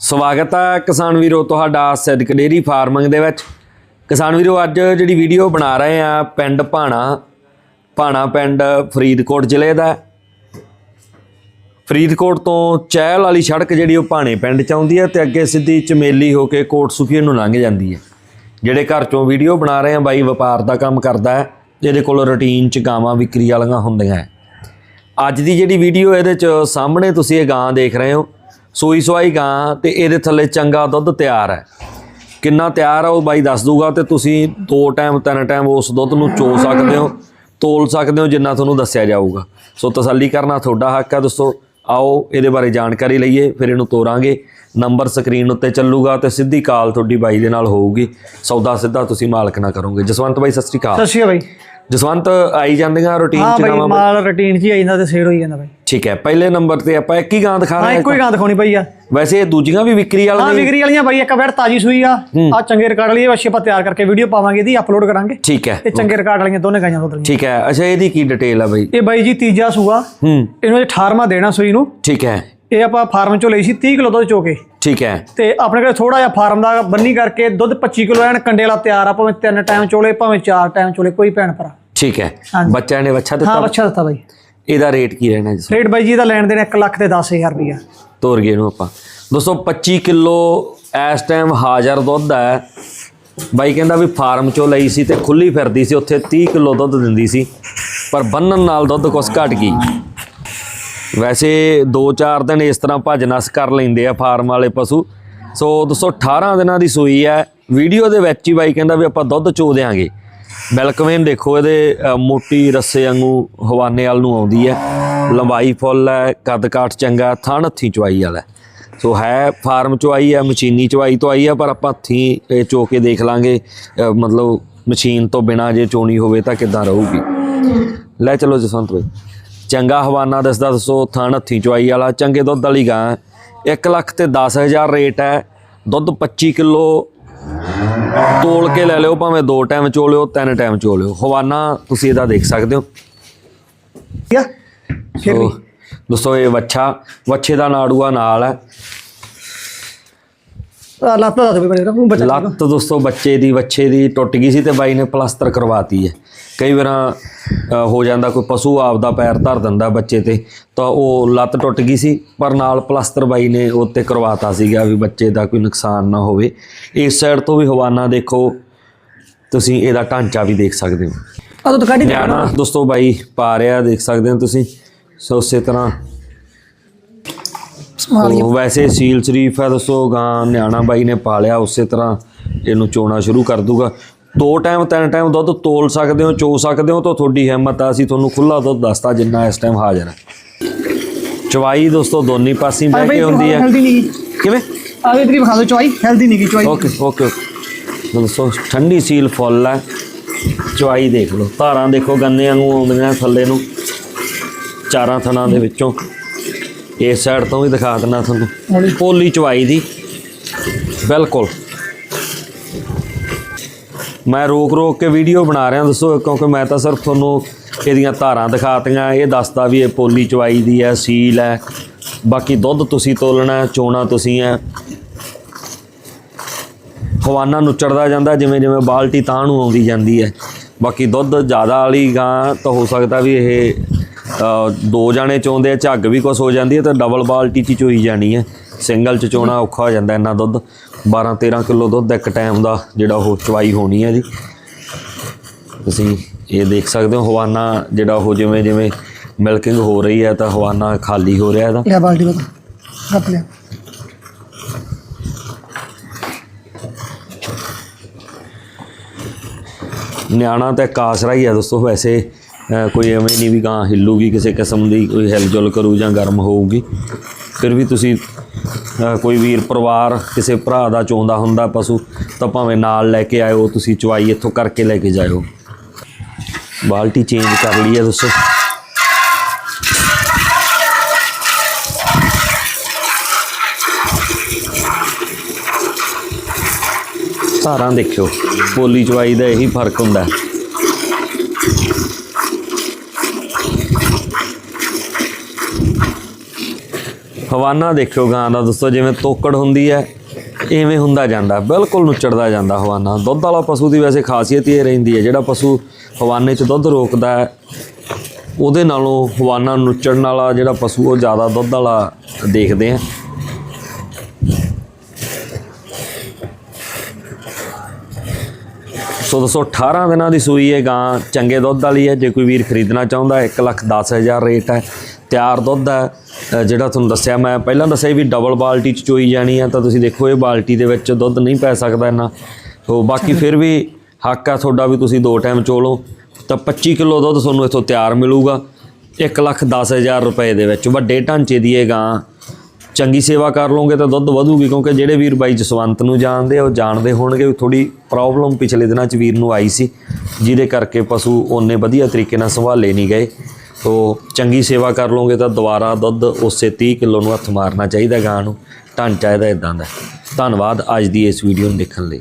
ਸਵਾਗਤ ਹੈ ਕਿਸਾਨ ਵੀਰੋ ਤੁਹਾਡਾ ਸਿੱਧਕ ਡੇਰੀ ਫਾਰਮਿੰਗ ਦੇ ਵਿੱਚ। ਕਿਸਾਨ ਵੀਰੋ, ਅੱਜ ਜਿਹੜੀ ਵੀਡੀਓ ਬਣਾ ਰਹੇ ਆ, ਪਿੰਡ ਭਾਣਾ ਭਾਣਾ ਪਿੰਡ ਫਰੀਦਕੋਟ ਜ਼ਿਲ੍ਹੇ ਦਾ। ਫਰੀਦਕੋਟ ਤੋਂ ਚਹਿਲ ਵਾਲੀ ਸੜਕ ਜਿਹੜੀ ਉਹ ਭਾਣੇ ਪਿੰਡ ਚ ਆਉਂਦੀ ਹੈ ਤੇ ਅੱਗੇ ਸਿੱਧੀ ਚਮੇਲੀ ਹੋ ਕੇ ਕੋਟ ਸੁਖੀ ਨੂੰ ਲੰਘ ਜਾਂਦੀ ਹੈ ਜਿਹੜੇ ਘਰ ਚੋਂ ਵੀਡੀਓ ਬਣਾ ਰਹੇ ਆ, ਬਾਈ ਵਪਾਰ ਦਾ ਕੰਮ ਕਰਦਾ ਹੈ ਇਹਦੇ ਕੋਲ ਰੁਟੀਨ ਚ ਗਾਵਾਂ ਵਿਕਰੀ ਵਾਲੀਆਂ ਹੁੰਦੀਆਂ ਹੈ। ਅੱਜ ਦੀ ਜਿਹੜੀ ਵੀਡੀਓ ਇਹਦੇ ਚ ਸਾਹਮਣੇ ਤੁਸੀਂ ਇਹ ਗਾਂ ਦੇਖ ਰਹੇ ਹੋ। ਸੂਈ ਸਵਾਈ ਗਾਂ ਤੇ ਇਹਦੇ ਥੱਲੇ ਚੰਗਾ ਦੁੱਧ ਤਿਆਰ ਹੈ। ਕਿੰਨਾ ਤਿਆਰ ਆ ਉਹ ਬਾਈ ਦੱਸ ਦੂਗਾ ਤੇ ਤੁਸੀਂ ਦੋ ਟਾਈਮ, ਤਿੰਨ ਟਾਈਮ ਉਸ ਦੁੱਧ ਨੂੰ ਚੋ ਸਕਦੇ ਹੋ, ਤੋਲ ਸਕਦੇ ਹੋ ਜਿੰਨਾ ਤੁਹਾਨੂੰ ਦੱਸਿਆ ਜਾਊਗਾ। ਸੋ ਤਸੱਲੀ ਕਰਨਾ ਤੁਹਾਡਾ ਹੱਕ ਹੈ ਦੋਸਤੋ। ਆਓ ਇਹਦੇ ਬਾਰੇ ਜਾਣਕਾਰੀ ਲਈਏ, ਫਿਰ ਇਹਨੂੰ ਤੋਰਾਂਗੇ। ਨੰਬਰ ਸਕਰੀਨ ਉੱਤੇ ਚੱਲੂਗਾ ਤੇ ਸਿੱਧੀ ਕਾਲ ਤੁਹਾਡੀ ਬਾਈ ਦੇ ਨਾਲ ਹੋਊਗੀ। ਸੌਦਾ ਸਿੱਧਾ ਤੁਸੀਂ ਮਾਲਕ ਨਾਲ ਕਰੋਗੇ। ਜਸਵੰਤ ਬਾਈ, ਸਤਿ ਸ੍ਰੀ ਅਕਾਲ। ਸਤਿ ਸ਼੍ਰੀ ਅਕਾਲ ਬਾਈ। ਜਸਵੰਤ ਆਈ ਜਾਂਦੀਆਂ ਰੁਟੀਨ ਹਾਂ ਚ ਬਾਈ ਮਾਲ ਰੁਟੀਨ 'ਚ ਹੀ ਆ ਜਾਂਦਾ ਤੇ ਸੇਲ ਹੋਈ ਜਾਂਦਾ ਬਾਈ। ਠੀਕ ਹੈ ਪਹਿਲੇ ਨੰਬਰ ਤੇ ਆਪਾਂ ਇੱਕ ਹੀ ਗਾਂ ਦਿਖਾ ਹਾਂ ਰਹੇ ਇੱਕੋ ਹੀ ਗਾਂ ਦਿਖਾਉਣੀ ਪਈ ਆ। ਵੈਸੇ ਇਹ ਦੂਜੀਆਂ ਵੀ ਵਿਕਰੀ ਹਾਂ ਵਾਲੀਆਂ ਵਿਕਰੀ ਵਾਲੀਆਂ ਬਾਈ ਇੱਕ ਵੈਟ ਤਾਜੀ ਸੂਈ ਆ ਆ ਚੰਗੇ ਰਿਕਾਰਡ ਵਾਲੀ ਵਸ਼ੇ ਆਪਾਂ ਤਿਆਰ ਕਰਕੇ ਵੀਡੀਓ ਪਾਵਾਂਗੇ ਇਹਦੀ ਅਪਲੋਡ ਕਰਾਂਗੇ। ਠੀਕ ਹੈ। ਇਹ ਚੰਗੇ ਰਿਕਾਰਡ ਵਾਲੀਆਂ ਦੋਨੇ ਗਾਈਆਂ ਵਾਲੀਆਂ ਠੀਕ ਹੈ ਅੱਛਾ ਇਹਦੀ ਕੀ ਡਿਟੇਲ ਆ ਬਈ? ਇਹ ਬਾਈ ਜੀ ਤੀਜਾ ਸੂਆ। ਹੂੰ। ਇਹਨੂੰ ਇਹ 18ਵਾਂ ਦੇਣਾ ਸੂਈ ਨੂੰ। ਠੀਕ ਹੈ। ਇਹ ਆਪਾਂ ਫਾਰਮ ਚੋਂ ਲਈ ਸੀ 30 ਕਿਲੋ ਦੁੱਧ ਚੋ ਕੇ। ਠੀਕ ਹੈ। ਤੇ ਆਪਣੇ ਕੋਲ ਥੋੜਾ ਜਿਹਾ ਫਾਰਮ ਦਾ ਬੰਨੀ ਕਰਕੇ ਦੁੱਧ 25 ਕਿਲੋ ਐਨ ਕੰਡੇ ਵਾਲਾ ਤਿਆਰ ਆ ਭਾਵੇਂ ਤਿੰਨ ਟਾਈਮ ਚੋਲੇ ਭਾਵੇਂ ਚਾਰ ਟਾਈਮ ਚੋਲੇ ਕੋਈ ਭੈਣ ਭਰਾ। ਠੀਕ ਹੈ। ਬੱਚਿਆਂ ਨੇ ਹਾਂ ਦਿੱਤਾ? ਬੱਚਾ ਦਿੱਤਾ ਬਾਈ। ਇਹਦਾ ਰੇਟ ਕੀ ਰਹਿਣਾ ਜੀ? ਰੇਟ ਬਾਈ ਜੀ ਦਾ ਲੈਣ ਦੇਣ 1 ਲੱਖ ਤੇ 10000 ਰੁਪਇਆ ਤੋਰ ਗਏ ਨੂੰ ਆਪਾਂ। ਦੋਸਤੋ 25 ਕਿਲੋ ਇਸ ਟਾਈਮ ਹਾਜ਼ਰ ਦੁੱਧ ਹੈ। ਬਾਈ ਕਹਿੰਦਾ ਵੀ ਫਾਰਮ ਚੋਂ ਲਈ ਸੀ ਤੇ ਖੁੱਲੀ ਫਿਰਦੀ ਸੀ ਉੱਥੇ 30 ਕਿਲੋ ਦੁੱਧ ਦਿੰਦੀ ਸੀ। ਪਰ ਬੰਨਣ ਨਾਲ ਦੁੱਧ ਕੁਛ ਘਟ ਗਈ। ਵੈਸੇ 2-4 ਦਿਨ ਇਸ ਤਰ੍ਹਾਂ ਭੱਜ ਨਸ ਕਰ ਲੈਂਦੇ ਆ ਫਾਰਮ ਵਾਲੇ ਪਸ਼ੂ। ਸੋ 218 ਦਿਨਾਂ ਦੀ ਸੂਈ ਹੈ। ਵੀਡੀਓ ਦੇ ਵਿੱਚ ਹੀ ਬਾਈ ਕਹਿੰਦਾ ਵੀ ਆਪਾਂ ਦੁੱਧ ਚੋ ਦਿਆਂਗੇ। ਬਿਲਕਵੇਨ ਦੇਖੋ ਇਹਦੇ ਮੋਟੀ ਰੱਸੇ ਵਾਂਗੂ ਹਵਾਨੇ ਵਾਲ ਨੂੰ ਆਉਂਦੀ ਹੈ। ਲੰਬਾਈ ਫੁੱਲ ਹੈ ਕੱਦ ਕਾਠ ਚੰਗਾ, ਥਣ ਹੱਥੀ ਚਵਾਈ ਵਾਲਾ ਹੈ। ਸੋ ਹੈ, ਫਾਰਮ ਚਵਾਈ ਹੈ, ਮਸ਼ੀਨੀ ਚਵਾਈ ਤੋਂ ਆਈ ਹੈ, ਪਰ ਆਪਾਂ ਹੱਥੀਂ ਇਹ ਚੋ ਕੇ ਦੇਖ ਲਾਂਗੇ। ਮਤਲਬ ਮਸ਼ੀਨ ਤੋਂ ਬਿਨਾ ਜੇ ਚੋਣੀ ਹੋਵੇ ਤਾਂ ਕਿੱਦਾਂ ਰਹੂਗੀ। ਲੈ ਚਲੋ ਜਸਵੰਤ ਭਾਈ ਚੰਗਾ ਹਵਾਨਾ ਦੱਸਦਾ ਦੱਸੋ ਥਣ ਹੱਥੀ ਚਵਾਈ ਵਾਲਾ ਚੰਗੇ ਦੁੱਧ ਵਾਲੀ ਗਾਂ 1 ਲੱਖ ਤੇ 10000 ਰੇਟ ਹੈ। ਦੁੱਧ 25 ਕਿਲੋ ਤੋਲ ਕੇ ਲੈ ਲਿਓ ਭਾਵੇਂ ਦੋ ਟਾਈਮ ਚੋ ਲਿਓ ਤਿੰਨ ਟਾਈਮ ਚੋ ਲਿਓ। ਹਵਾਨਾ ਤੁਸੀਂ ਇਹਦਾ ਦੇਖ ਸਕਦੇ ਹੋ। ਠੀਕ ਆ। ਫਿਰ ਵੀ ਦੋਸਤੋ ਇਹ ਵੱਛਾ ਵੱਛੇ ਦਾ ਨਾੜੂਆ ਨਾਲ ਹੈ। ਲੱਤ ਦਾ ਬੱਚਾ ਦੋਸਤੋ ਬੱਚੇ ਦੀ ਵੱਛੇ ਦੀ ਟੁੱਟ ਗਈ ਸੀ ਤੇ ਬਾਈ ਨੇ ਪਲਾਸਟਰ ਕਰਵਾਤੀ ਹੈ। ਕਈ ਵਾਰਾਂ ਹੋ ਜਾਂਦਾ ਕੋਈ ਪਸ਼ੂ ਆਪਦਾ ਪੈਰ ਧਰ ਦਿੰਦਾ ਬੱਚੇ ਤੇ ਤਾਂ ਉਹ ਲੱਤ ਟੁੱਟ ਗਈ ਸੀ ਪਰ ਨਾਲ ਪਲਾਸਟਰ ਬਾਈ ਨੇ ਉੱਤੇ ਕਰਵਾਤਾ ਸੀਗਾ ਵੀ ਬੱਚੇ ਦਾ ਕੋਈ ਨੁਕਸਾਨ ਨਾ ਹੋਵੇ। ਇਸ ਸਾਈਡ ਤੋਂ ਵੀ ਹਵਾਨਾ ਦੇਖੋ ਤੁਸੀਂ ਇਹਦਾ ਢਾਂਚਾ ਵੀ ਦੇਖ ਸਕਦੇ ਹੋ। ਆ ਦੋਸਤੋ ਬਾਈ ਪਾ ਰਿਹਾ ਦੇਖ ਸਕਦੇ ਹੋ ਤੁਸੀਂ। ਸੋ ਉਸੇ ਤਰ੍ਹਾਂ ਸੰਭਾਲੀਏ ਸੋ ਵੈਸੇ ਸੀਲ ਸ਼ਰੀਫ ਹੈ ਦੱਸੋ ਗਾਂ ਨਿਆਣਾ ਬਾਈ ਨੇ ਪਾਲਿਆ ਉਸੇ ਤਰ੍ਹਾਂ ਇਹਨੂੰ ਚੋਣਾ ਸ਼ੁਰੂ ਕਰ ਦੂਗਾ। ਦੋ ਟਾਈਮ ਤਿੰਨ ਟਾਈਮ ਦੁੱਧ ਤੋਲ ਸਕਦੇ ਹੋ ਚੋ ਸਕਦੇ ਹੋ ਤਾਂ ਤੁਹਾਡੀ ਹਿੰਮਤ ਆ ਅਸੀਂ ਤੁਹਾਨੂੰ ਖੁੱਲਾ ਦੁੱਧ ਦੱਸਤਾ ਜਿੰਨਾ ਇਸ ਟਾਈਮ ਹਾਜ਼ਰ ਹੈ। ਚਵਾਈ ਦੋਸਤੋ ਦੋਨੀ ਪਾਸੇ ਬਹਿ ਕੇ ਹੁੰਦੀ ਹੈ ਕਿਵੇਂ? ਆ ਵੀ ਤਰੀ ਵਿਖਾ ਦਿਓ ਚਵਾਈ। ਹੈਲਦੀ ਨਹੀਂ ਗੀ ਚਵਾਈ। ਓਕੇ ਓਕੇ ਦੋਸਤੋ ਠੰਡੀ ਸੀਲ ਫੁੱਲ ਹੈ ਚਵਾਈ ਦੇਖ ਲਓ। ਧਾਰਾਂ ਦੇਖੋ ਗੰਨੇ ਵਾਂਗੂ ਆਉਂਦੀਆਂ ਥੱਲੇ ਨੂੰ। ਚਾਰਾਂ ਥਣਾਂ ਦੇ ਵਿੱਚੋਂ। ਇਸ ਸਾਈਡ ਤੋਂ ਵੀ ਦਿਖਾ ਦਿੰਦਾ ਤੁਹਾਨੂੰ। ਪੋਲੀ ਚਵਾਈ ਦੀ। ਬਿਲਕੁਲ। ਮੈਂ ਰੋਕ ਰੋਕ ਕੇ ਵੀਡੀਓ ਬਣਾ ਰਿਹਾ, ਦੱਸੋ, ਕਿਉਂਕਿ ਮੈਂ ਤਾਂ ਸਿਰਫ ਤੁਹਾਨੂੰ ਇਹਦੀਆਂ ਧਾਰਾਂ ਦਿਖਾਤੀਆਂ, ਇਹ ਦੱਸਦਾ ਵੀ ਇਹ ਪੋਲੀ ਚਵਾਈ ਦੀ ਹੈ ਸੀਲ ਹੈ। ਬਾਕੀ ਦੁੱਧ ਤੁਸੀਂ ਤੋਲਣਾ, ਚੋਣਾ ਤੁਸੀਂ ਹੈ। ਹਵਾਨਾ ਨੁੱਚੜਦਾ ਜਾਂਦਾ, ਜਿਵੇਂ ਜਿਵੇਂ ਬਾਲਟੀ ਤਾਂ ਨੂੰ ਆਉਂਦੀ ਜਾਂਦੀ ਹੈ। ਬਾਕੀ ਦੁੱਧ ਜ਼ਿਆਦਾ ਵਾਲੀ ਗਾਂ ਤਾਂ ਹੋ ਸਕਦਾ ਵੀ ਇਹ ਦੋ ਜਾਣੇ ਚੋਂਦੇ ਆ, ਝੱਗ ਵੀ ਕੁਛ ਹੋ ਜਾਂਦੀ ਹੈ ਤਾਂ ਡਬਲ ਬਾਲਟੀ 'ਚ ਚੋਈ ਜਾਣੀ ਹੈ। ਸਿੰਗਲ 'ਚ ਚੋਣਾ ਔਖਾ ਹੋ ਜਾਂਦਾ ਇੰਨਾ ਦੁੱਧ। 12 13 ਕਿਲੋ ਦੁੱਧ ਇੱਕ ਟਾਈਮ ਦਾ ਜਿਹੜਾ ਉਹ ਚਵਾਈ ਹੋਣੀ ਹੈ ਜੀ। ਤੁਸੀਂ ਇਹ ਦੇਖ ਸਕਦੇ ਹੋ, ਹਵਾਨਾ ਜਿਹੜਾ ਉਹ ਜਿਵੇਂ ਜਿਵੇਂ ਮਿਲਕਿੰਗ ਹੋ ਰਹੀ ਹੈ ਤਾਂ ਹਵਾਨਾ ਖਾਲੀ ਹੋ ਰਿਹਾ ਇਹਦਾ। ਲਿਆ ਬਾਲਟੀ ਬਤਾ ਕੱਪ ਲਿਆ। ਨਿਆਣਾ ਤਾਂ ਕਾਸਰਾ ਹੀ ਹੈ ਦੋਸਤੋ ਵੈਸੇ ਕੋਈ ਐਵੇਂ ਨਹੀਂ ਵੀ ਗਾਂ ਹਿੱਲੂਗੀ, ਕਿਸੇ ਕਿਸਮ ਦੀ ਕੋਈ ਹਿਲਜੁਲ ਕਰੂ ਜਾਂ ਗਰਮ ਹੋਊਗੀ। ਫਿਰ ਵੀ ਤੁਸੀਂ ਕੋਈ ਵੀਰ ਪਰਿਵਾਰ, ਕਿਸੇ ਭਰਾ ਦਾ ਚੋਂਦਾ ਹੁੰਦਾ ਪਸ਼ੂ, ਤਾਂ ਭਾਵੇਂ ਨਾਲ ਲੈ ਕੇ ਆਇਓ, ਤੁਸੀਂ ਚਵਾਈ ਇੱਥੋਂ ਕਰਕੇ ਲੈ ਕੇ ਜਾਇਓ। ਬਾਲਟੀ ਚੇਂਜ ਕਰ ਲਈ ਹੈ ਦੋਸਤੋ ਧਾਰਾਂ ਦੇਖਿਓ, ਪੋਲੀ ਚਵਾਈ ਦਾ ਇਹੀ ਫ਼ਰਕ ਹੁੰਦਾ। ਹਵਾਨਾ ਦੇਖਿਓ ਗਾਂ ਦਾ ਦੋਸਤੋ ਜਿਵੇਂ ਤੋਕੜ ਹੁੰਦੀ ਹੈ, ਐਵੇਂ ਹੁੰਦਾ ਜਾਂਦਾ, ਬਿਲਕੁਲ ਨੁੱਚੜਦਾ ਜਾਂਦਾ ਹਵਾਨਾ। ਦੁੱਧ ਵਾਲਾ ਪਸ਼ੂ ਦੀ ਵੈਸੇ ਖਾਸੀਅਤ ਇਹ ਰਹਿੰਦੀ ਹੈ, ਜਿਹੜਾ ਪਸ਼ੂ ਹਵਾਨੇ 'ਚ ਦੁੱਧ ਰੋਕਦਾ ਹੈ, ਉਹਦੇ ਨਾਲੋਂ ਹਵਾਨਾ ਨੁੱਚੜਨ ਵਾਲਾ ਜਿਹੜਾ ਪਸ਼ੂ, ਉਹ ਜ਼ਿਆਦਾ ਦੁੱਧ ਵਾਲਾ ਦੇਖਦੇ ਆ। ਸੋ ਦੋਸਤੋ 18 ਦਿਨਾਂ ਦੀ ਸੂਈ ਹੈ ਗਾਂ, ਚੰਗੇ ਦੁੱਧ ਵਾਲੀ ਹੈ, ਜੇ ਕੋਈ ਵੀਰ ਖਰੀਦਣਾ ਚਾਹੁੰਦਾ 1 ਲੱਖ 10 ਹਜ਼ਾਰ ਰੇਟ ਹੈ। ਤਿਆਰ ਦੁੱਧ ਹੈ ਜਿਹੜਾ ਤੁਹਾਨੂੰ ਦੱਸਿਆ ਮੈਂ ਪਹਿਲਾਂ ਦੱਸਿਆ ਵੀ ਡਬਲ ਬਾਲਟੀ ਚ ਚੋਈ ਜਾਣੀ ਆ ਤਾਂ ਤੁਸੀਂ ਦੇਖੋ ਇਹ ਬਾਲਟੀ ਦੇ ਵਿੱਚ ਦੁੱਧ ਨਹੀਂ ਪੈ ਸਕਦਾ ਇੰਨਾ। ਸੋ ਬਾਕੀ ਫਿਰ ਵੀ ਹੱਕ ਆ ਤੁਹਾਡਾ ਵੀ ਤੁਸੀਂ ਦੋ ਟਾਈਮ ਚੋਲੋ ਤਾਂ 25 ਕਿਲੋ ਦੁੱਧ ਤੁਹਾਨੂੰ ਇੱਥੋਂ ਤਿਆਰ ਮਿਲੂਗਾ। 1 ਲੱਖ 10 ਹਜ਼ਾਰ ਰੁਪਏ ਦੇ ਵਿੱਚ। ਵੱਡੇ ਢਾਂਚੇ ਦੀ ਇਹ ਗਾਂ। ਚੰਗੀ ਸੇਵਾ ਕਰ ਲਓਗੇ ਤਾਂ ਦੁੱਧ ਵਧੂਗੀ ਕਿਉਂਕਿ ਜਿਹੜੇ ਵੀਰ ਬਾਈ ਜਸਵੰਤ ਨੂੰ ਜਾਣਦੇ ਆ ਉਹ ਜਾਣਦੇ ਹੋਣਗੇ ਵੀ ਥੋੜੀ ਪ੍ਰੋਬਲਮ ਪਿਛਲੇ ਦਿਨਾਂ 'ਚ ਵੀਰ ਨੂੰ ਆਈ ਸੀ ਜਿਹਦੇ ਕਰਕੇ ਪਸ਼ੂ ਉਹਨੇ ਵਧੀਆ ਤਰੀਕੇ ਨਾਲ ਸੰਭਾਲੇ ਨਹੀਂ ਗਏ। ਤੋ ਚੰਗੀ ਸੇਵਾ ਕਰ ਲਓਗੇ ਤਾਂ ਦੁਬਾਰਾ ਦੁੱਧ ਉਸੇ 30 ਕਿਲੋ ਨੂੰ ਹੱਥ ਮਾਰਨਾ ਚਾਹੀਦਾ ਗਾਂ ਨੂੰ। ਢਾਂਚਾ ਇਹਦਾ ਇਦਾਂ ਦਾ ਧੰਨਵਾਦ ਅੱਜ ਦੀ ਇਸ ਵੀਡੀਓ ਨੂੰ ਦੇਖਣ ਲਈ।